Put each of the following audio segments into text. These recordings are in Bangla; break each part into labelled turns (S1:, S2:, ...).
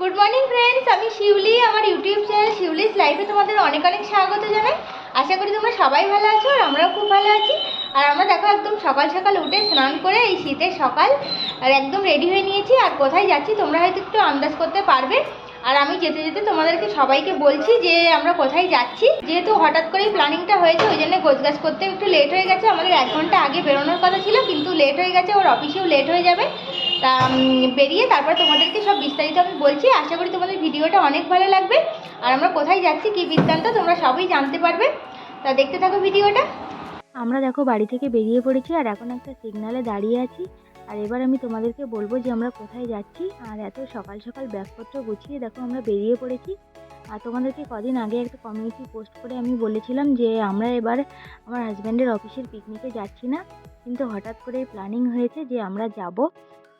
S1: গুড মর্নিং ফ্রেন্ডস আমি শিউলি, আমার ইউটিউব চ্যানেল শিউলিস লাইফে তোমাদের অনেক অনেক স্বাগত জানাই। আশা করি তোমরা সবাই ভালো আছো আর আমরাও খুব ভালো আছি। আর আমরা দেখো একদম সকাল সকাল উঠে স্নান করে এই শীতের সকাল আর একদম রেডি হয়ে নিয়েছি। আর কোথায় যাচ্ছি তোমরা হয়তো একটু আন্দাজ করতে পারবে। আর আমি যেতে যেতে তোমাদেরকে সবাইকে বলছি যে আমরা কোথায় যাচ্ছি। যেহেতু হঠাৎ করেই প্ল্যানিংটা হয়েছে, ওই জন্য গোছগাছ করতে একটু লেট হয়ে গেছে। আমাদের এক ঘণ্টা আগে বেরোনোর কথা ছিল, কিন্তু লেট হয়ে গেছে, ওর অফিসেও লেট হয়ে যাবে। তা বেরিয়ে তারপর তোমাদেরকে সব বিস্তারিত আমি বলছি। আশা করি তোমাদের ভিডিওটা অনেক ভালো লাগবে। আর আমরা কোথায় যাচ্ছি, কী বৃত্তান্ত, তোমরা সবই জানতে পারবে। তা দেখতে থাকো ভিডিওটা।
S2: আমরা দেখো বাড়ি থেকে বেরিয়ে পড়েছি, আর এখন একটা সিগনালে দাঁড়িয়ে আছি। আর এবার আমি তোমাদেরকে বলব যে আমরা কোথায় যাচ্ছি, আর এত সকাল সকাল ব্যাগপত্র গুছিয়ে দেখো আমরা বেরিয়ে পড়েছি। আর তোমাদেরকে কদিন আগে একটা কমিউনিটি পোস্ট করে আমি বলেছিলাম যে আমরা এবার আমার হাজব্যান্ডের অফিসের পিকনিকে যাচ্ছি না। কিন্তু হঠাৎ করে প্ল্যানিং হয়েছে যে আমরা যাব।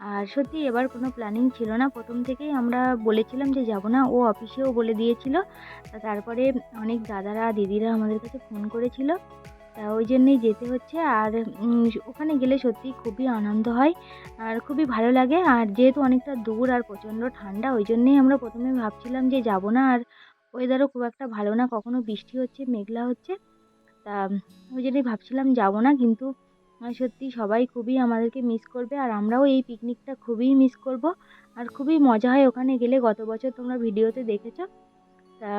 S2: আর সত্যি এবার কোনো প্ল্যানিং ছিল না। প্রথম থেকেই আমরা বলেছিলাম যে যাব না। ও অফিসেও বলে দিয়েছিল। তারপরে অনেক দাদারা, দিদিরা আমাদের কাছে ফোন করেছিল। তা ওই জন্যই যেতে হচ্ছে। আর ওখানে গেলে সত্যি খুবই আনন্দ হয় আর খুবই ভালো লাগে। আর যেহেতু অনেকটা দূর আর প্রচণ্ড ঠান্ডা, ওই জন্যেই আমরা প্রথমে ভাবছিলাম যে যাব না। আর ওয়েদারও খুব একটা ভালো না। কখনো বৃষ্টি হচ্ছে, মেঘলা হচ্ছে। তা, ওই জন্যই ভাবছিলাম যাব না। কিন্তু সত্যি সবাই খুবই আমাদেরকে মিস করবে আর আমরাও এই পিকনিকটা খুবই মিস করব। আর খুবই মজা হয় ওখানে গেলে, গত বছর তোমরা ভিডিওতে দেখেছ। তা,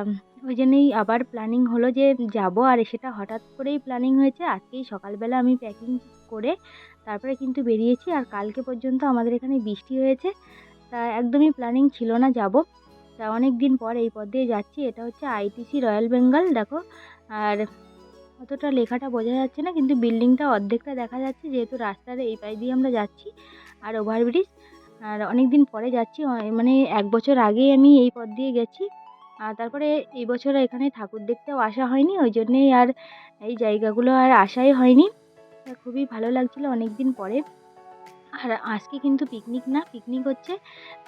S2: ওই জন্যই আবার প্ল্যানিং হলো যে যাব আর সেটা হঠাৎ করেই প্ল্যানিং হয়েছে। আজকেই সকালবেলা আমি প্যাকিং করে তারপরে কিন্তু বেরিয়েছি আর কালকে পর্যন্ত আমাদের এখানে বৃষ্টি হয়েছে। তা, একদমই প্ল্যানিং ছিল না যাব। তা অনেক দিন পর এই পথ দিয়ে যাচ্ছি। এটা হচ্ছে আইটিসি রয়্যাল বেঙ্গল দেখো। আর অতটা লেখাটা বোঝা যাচ্ছে না, কিন্তু বিল্ডিংটা অর্ধেকটা দেখা যাচ্ছে যেহেতু রাস্তার এই পাশ দিয়ে আমরা যাচ্ছি, আর ওভারব্রিজ। আর অনেক দিন পরে যাচ্ছি মানে এক বছর আগেই আমি এই পথ দিয়ে গেছি। আর তারপরে এই বছর এখানে ঠাকুর দেখতেও আসা হয়নি, ওই জন্যেই আর এই জায়গাগুলো আর আসাই হয়নি। খুবই ভালো লাগছিল অনেক দিন পরে। আর আজকে কিন্তু পিকনিক না পিকনিক হচ্ছে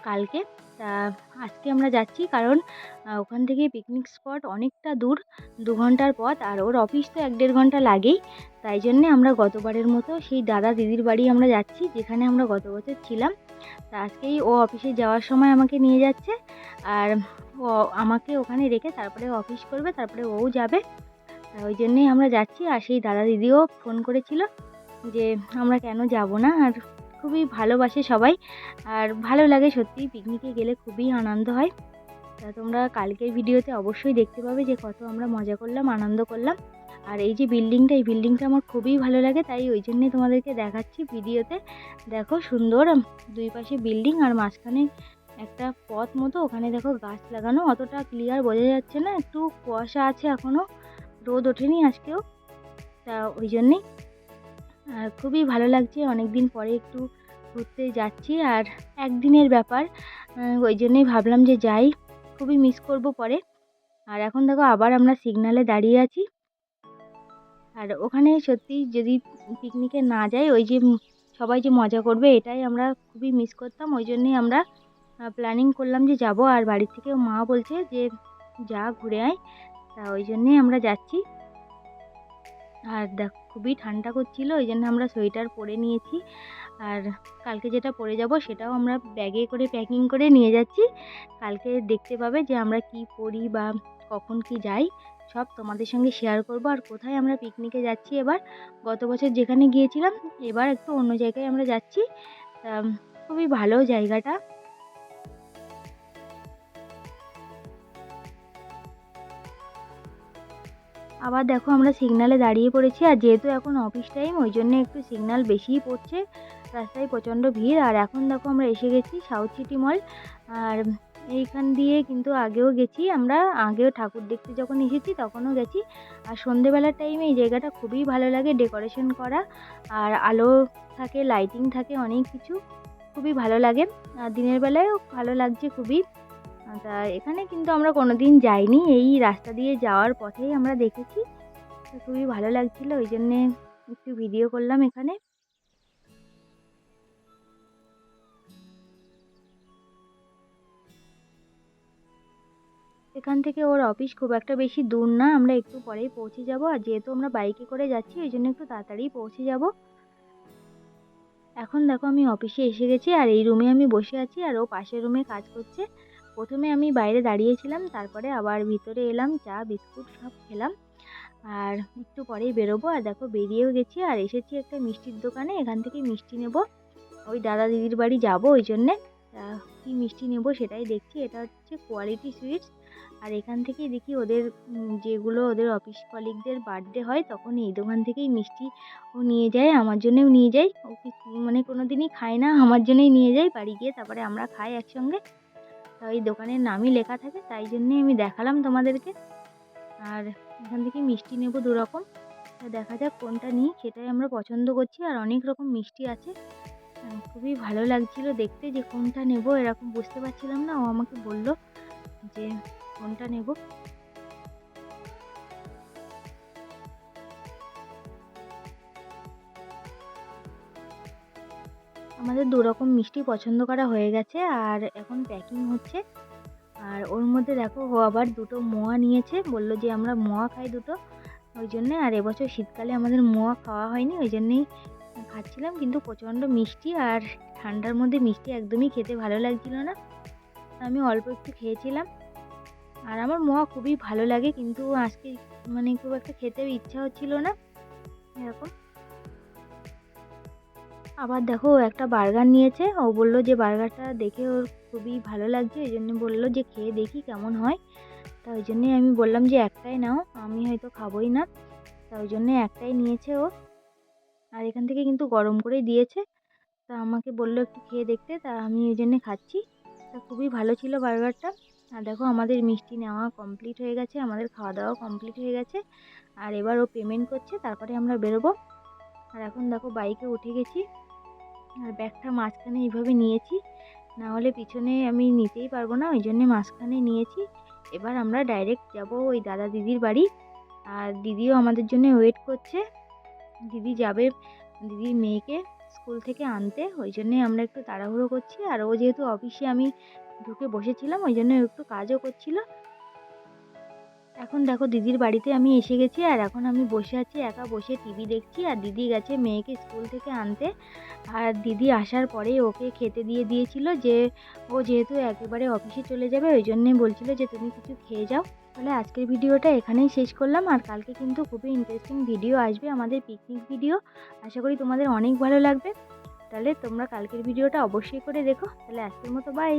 S2: কালকে। তা আজকে আমরা যাচ্ছি কারণ ওখান থেকে পিকনিক স্পট অনেকটা দূর, দু ঘণ্টার পথ। আর ওর অফিস তো এক দেড় ঘণ্টা লাগেই। তাই জন্যে আমরা গতবারের মতো সেই দাদা দিদির বাড়ি আমরা যাচ্ছি, যেখানে আমরা গত বছর ছিলাম। তা আজকেই ও অফিসে যাওয়ার সময় আমাকে নিয়ে যাচ্ছে। আর ও আমাকে ওখানে রেখে তারপরে অফিস করবে, তারপরে ও যাবে। ওই জন্যেই আমরা যাচ্ছি। আর সেই দাদা দিদিও ফোন করেছিল যে, আমরা কেন যাব না? আর খুবই ভালোবাসে সবাই। আর ভালো লাগে সত্যি পিকনিকে গেলে খুবই আনন্দ হয়। তা তোমরা কালকের ভিডিওতে অবশ্যই দেখতে পাবে যে কত আমরা মজা করলাম, আনন্দ করলাম। আর এই যে বিল্ডিংটা এই বিল্ডিংটা আমার খুবই ভালো লাগে, তাই ওই জন্যই তোমাদেরকে দেখাচ্ছি ভিডিওতে। দেখো সুন্দর, দুই পাশে বিল্ডিং আর মাঝখানে একটা পথ মতো, ওখানে দেখো গাছ লাগানো, অতটা ক্লিয়ার বোঝা যাচ্ছে না, একটু কুয়াশা আছে এখনও রোদ ওঠেনি আজকেও। তা ওই জন্যেই আর খুবই ভালো লাগছে। অনেক দিন পরে একটু ঘুরতে যাচ্ছি আর একদিনের ব্যাপার। ওই জন্যেই ভাবলাম যে যাই, খুবই মিস করব পরে। আর এখন দেখো আবার আমরা সিগনালে দাঁড়িয়ে আছি। আর ওখানে সত্যি যদি পিকনিকে না যাই, ওই যে সবাই যে মজা করবে, এটাই আমরা খুবই মিস করতাম। ওই জন্যেই আমরা প্ল্যানিং করলাম যে যাব। আর বাড়ি থেকেও মা বলছে যে যা ঘুরে আয়। তা ওই জন্যেই আমরা যাচ্ছি। আর দেখ খুবই ঠান্ডা করছিল ওই জন্য আমরা সোয়েটার পরে নিয়েছি। আর কালকে যেটা পরে যাব সেটাও আমরা ব্যাগে করে প্যাকিং করে নিয়ে যাচ্ছি। কালকে দেখতে পাবে যে আমরা কি পরি বা কখন কি যাই। সব তোমাদের সঙ্গে শেয়ার করব। আর কোথায় আমরা পিকনিকে যাচ্ছি এবার? গত বছর যেখানে গিয়েছিলাম, এবার একটু অন্য জায়গায় আমরা যাচ্ছি। খুবই ভালো জায়গাটা। আবার দেখো আমরা সিগনালে দাঁড়িয়ে পড়েছি আর যেহেতু এখন অফিস টাইম ওই জন্য একটু সিগনাল বেশিই পড়ছে। রাস্তায় প্রচণ্ড ভিড়। আর এখন দেখো আমরা এসে গেছি সাউথ সিটি মল আর এইখান দিয়ে কিন্তু আগেও গেছি আমরা। আগেও ঠাকুর দেখতে যখন এসেছি তখনও গেছি। আর সন্ধেবেলার টাইমে এই জায়গাটা খুবই ভালো লাগে ডেকোরেশন করা। আর আলো থাকে লাইটিং থাকে, অনেক কিছু খুবই ভালো লাগে। আর দিনের বেলায়ও ভালো লাগছে খুবই। তা এখানে কিন্তু আমরা কোনো দিন যাইনি। এই রাস্তা দিয়ে যাওয়ার পথেই আমরা দেখেছি। তো খুবই ভালো লাগছিল, ওই জন্যে একটু ভিডিও করলাম এখানে। এখান থেকে ওর অফিস খুব একটা বেশি দূর না, আমরা একটু পরেই পৌঁছে যাব। আর যেহেতু আমরা বাইকে করে যাচ্ছি, ওই জন্য একটু তাড়াতাড়ি পৌঁছে যাব। এখন দেখো আমি অফিসে এসে গেছি, আর এই রুমে আমি বসে আছি, আর ও পাশের রুমে কাজ করছে। প্রথমে আমি বাইরে দাঁড়িয়েছিলাম, তারপরে আবার ভিতরে এলাম, চা, বিস্কুট সব খেলাম। আর একটু পরেই বেরোবো। আর দেখো বেরিয়েও গেছি, আর এসেছি একটা মিষ্টির দোকানে, এখান থেকে মিষ্টি নেব। ওই দাদা দিদির বাড়ি যাব ওই জন্যে। কী মিষ্টি নেব সেটাই দেখছি। এটা হচ্ছে কোয়ালিটি সুইটস আর এখান থেকেই দেখি ওদের যেগুলো ওদের অফিস কলিগদের বার্থডে হয়, তখন এই দোকান থেকেই মিষ্টি ও নিয়ে যায়, আমার জন্যেও নিয়ে যায়। ও মানে কোনো দিনই খায় না, আমার জন্যই নিয়ে যায়। বাড়ি গিয়ে তারপরে আমরা খাই একসঙ্গে। তো এই দোকানের নামই লেখা থাকে, তাই জন্যে আমি দেখালাম তোমাদেরকে। আর এখান থেকে মিষ্টি নেব দুরকম। দেখা যাক কোনটা নিই, সেটাই আমরা পছন্দ করছি, আর অনেক রকম মিষ্টি আছে। খুবই ভালো লাগছিল দেখতে যে কোনটা নেব, এরকম বুঝতে পারছিলাম না, ও আমাকে বলল যে কোনটা নেব। আমাদের দু রকম মিষ্টি পছন্দ করা হয়ে গেছে, আর এখন প্যাকিং হচ্ছে। আর ওর মধ্যে দেখো, ও আবার দুটো মোয়া নিয়েছে, বলল যে আমরা মোয়া খাই দুটো। ওই জন্যে আর এবছর শীতকালে আমাদের মোয়া খাওয়া হয়নি, ওই জন্যেই খাচ্ছিলাম, কিন্তু প্রচণ্ড মিষ্টি আর ঠান্ডার মধ্যে মিষ্টি একদমই খেতে ভালো লাগছিল না। আমি অল্প একটু খেয়েছিলাম। আর আমার মোয়া খুবই ভালো লাগে, কিন্তু আজকে মানে খুব একটা খেতেও ইচ্ছা হচ্ছিল না। এরকম। আবার দেখো একটা বার্গার নিয়েছে। ও বলল যে, বার্গারটা দেখে ওর খুবই ভালো লাগছে। ওই জন্য বলল যে, খেয়ে দেখি কেমন হয়। তা ওই জন্যই আমি বললাম যে, একটাই নাও, আমি হয়তো খাবোই না। তা ওই জন্যে একটাই নিয়েছে ও। আর এখান থেকে কিন্তু গরম করেই দিয়েছে। তা আমাকে বলল একটু খেয়ে দেখতে, তা আমি ওই জন্যে খাচ্ছি। তা খুবই ভালো ছিল বার্গারটা। আর দেখো, আমাদের মিষ্টি নেওয়া কমপ্লিট হয়ে গেছে, আমাদের খাওয়া দাওয়া কমপ্লিট হয়ে গেছে। আর এবার ও পেমেন্ট করছে, তারপরে আমরা বেরোবো। আর এখন দেখো, বাইকে উঠে গেছি। আর ব্যাগটা মাঝখানে এইভাবে নিয়েছি। না হলে পিছনে আমি নিতেই পারব না, ওই জন্যে মাঝখানে নিয়েছি। এবার আমরা ডাইরেক্ট যাব ওই দাদা দিদির বাড়ি। আর দিদিও আমাদের জন্য ওয়েট করছে। দিদি যাবে দিদির মেয়েকে স্কুল থেকে আনতে, ওই জন্যে আমরা একটু তাড়াহুড়ো করছি। আর ও যেহেতু অফিসে আমি ঢুকে বসেছিলাম, ওই জন্য একটু কাজও করছিল। এখন দেখো দিদির বাড়িতে আমি এসে গেছি আর এখন আমি বসে আছি, একা বসে টিভি দেখছি আর দিদি গেছে মেয়েকে স্কুল থেকে আনতে। আর দিদি আসার পরেই ওকে খেতে দিয়ে দিয়েছিল যে ও যেহেতু একেবারে অফিসে চলে যাবে, ওই জন্যে বলছিল যে তুমি কিছু খেয়ে যাও। তাহলে আজকের ভিডিওটা এখানেই শেষ করলাম আর কালকে কিন্তু খুবই ইন্টারেস্টিং ভিডিও আসবে আমাদের পিকনিক ভিডিও আশা করি তোমাদের অনেক ভালো লাগবে। তাহলে তোমরা কালকের ভিডিওটা অবশ্যই করে দেখো। তাহলে আজকের মতো বাই